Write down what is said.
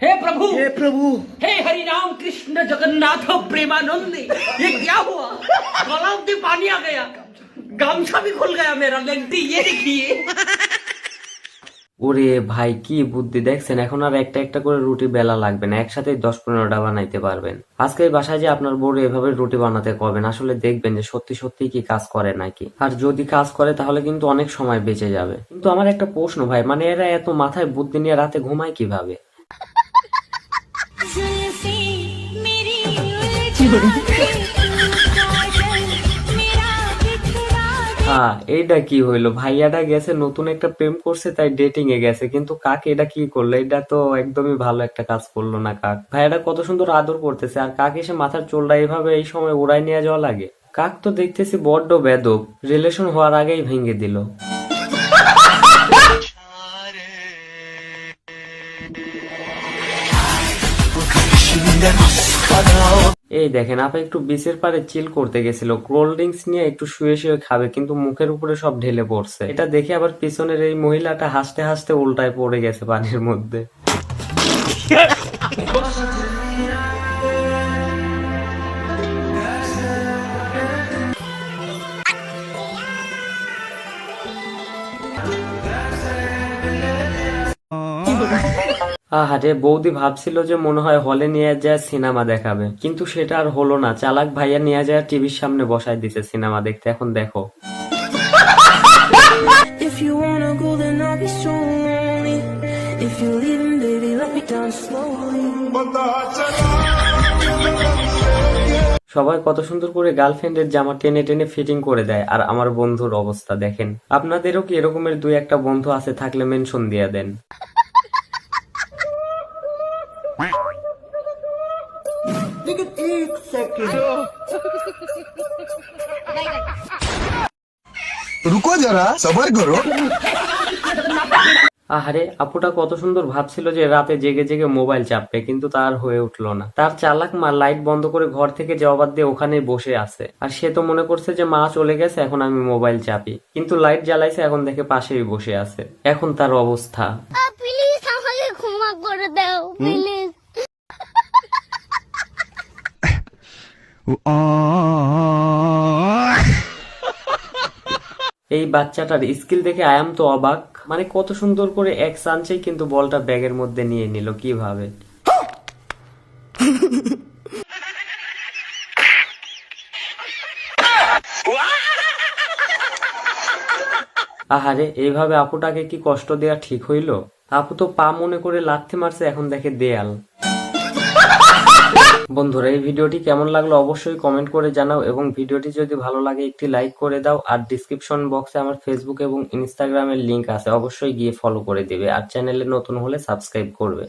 हे प्रभु हे प्रभु हे हरि राम कृष्ण जगन्नाथ प्रेमानंद ये क्या हुआ गलाव में पानी आ गया गामछा भी खुल गया मेरा लेंटी ये देखिए ওরে ভাই কি বুদ্ধি দেখছেন এখন আর একটা একটা করে রুটি বেলা লাগবে না একসাথে দশ পনেরোটা বানাইতে পারবেন আজকে এই বাসায় যে আপনার বড় এভাবে রুটি বানাতে কবেন আসলে দেখবেন যে সত্যি সত্যি কি কাজ করে নাকি আর যদি কাজ করে তাহলে কিন্তু অনেক সময় বেঁচে যাবে কিন্তু আমার একটা প্রশ্ন ভাই মানে এরা এত মাথায় বুদ্ধি নিয়ে রাতে ঘুমায় কিভাবে হ্যাঁ এইটা কি হইল ভাইয়াটা গেছে নতুন একটা প্রেম করছে তাই ডেটিং এ গেছে কিন্তু কাক এটা কি করল এটা তো একদমই ভালো একটা কাজ করল না কাক। ভাইয়াটা কত সুন্দর আদর করতেছে আর কাক এসে মাথার চুলটা এইভাবে এই সময় উড়াই নিয়ে যাওয়া লাগে? কাক তো দেখতেছি বড্ড বেদব। রিলেশন হওয়ার আগেই ভেঙে দিল। এই দেখেন, আপা একটু বিচের পারে চিল করতে গেছিল। কোল্ড ড্রিঙ্কস নিয়ে একটু শুয়ে শুয়ে খাবে, কিন্তু মুখের উপরে সব ঢেলে পড়ছে। এটা দেখে আবার পিছনের এই মহিলাটা হাসতে হাসতে উল্টায় পড়ে গেছে পানির মধ্যে। আহারে বৌদি ভাবছিল যে মনে হয় হলে নিয়ে যায় সিনেমা দেখাবে। কিন্তু সেটা আর হলো না। চালাক ভাইয়া নিয়ে যায় টিভির সামনে বসায় দিছে সিনেমা দেখতে। এখন দেখো. সবাই কত সুন্দর করে গার্লফ্রেন্ডের জামা টেনে টেনে ফিটিং করে দেয়। আর আমার বন্ধুর অবস্থা দেখেন। আপনাদেরও কি এরকমের দুই একটা বন্ধু আছে থাকলে মেনশন দিয়ে দেন। রুকো যারা করো আহারে আপুটা কত সুন্দর ভাবছিল যে রাতে জেগে জেগে মোবাইল চাপবে কিন্তু তার হয়ে উঠল না। তার চালাক মা লাইট বন্ধ করে ঘর থেকে জবাব দিয়ে ওখানে বসে আছে। আর সে তো মনে করছে যে মা চলে গেছে এখন আমি মোবাইল চাপি। কিন্তু লাইট জ্বালাইছে এখন দেখে পাশেই বসে আছে। এখন তার অবস্থা। করে দাও এই বাচ্চাটার স্কিল দেখে আয়াম তো অবাক। মানে কত সুন্দর করে এক চান্সেই কিন্তু বলটা ব্যাগের মধ্যে নিয়ে নিল, কীভাবে? আহারে, এইভাবে আপুটাকে কি কষ্ট দেয়া ঠিক হইল? আপু তো পা মনে করে লাথি মারছে, এখন দেখে দেয়াল। বন্ধুরা, এই ভিডিওটি কেমন লাগল অবশ্যই কমেন্ট করে জানাও এবং ভিডিওটি যদি ভালো লাগে একটি লাইক করে দাও আর ডিসক্রিপশন বক্সে আমার ফেসবুক এবং ইনস্টাগ্রামের লিঙ্ক আছে, অবশ্যই গিয়ে ফলো করে দেবে আর চ্যানেলে নতুন হলে সাবস্ক্রাইব করবে।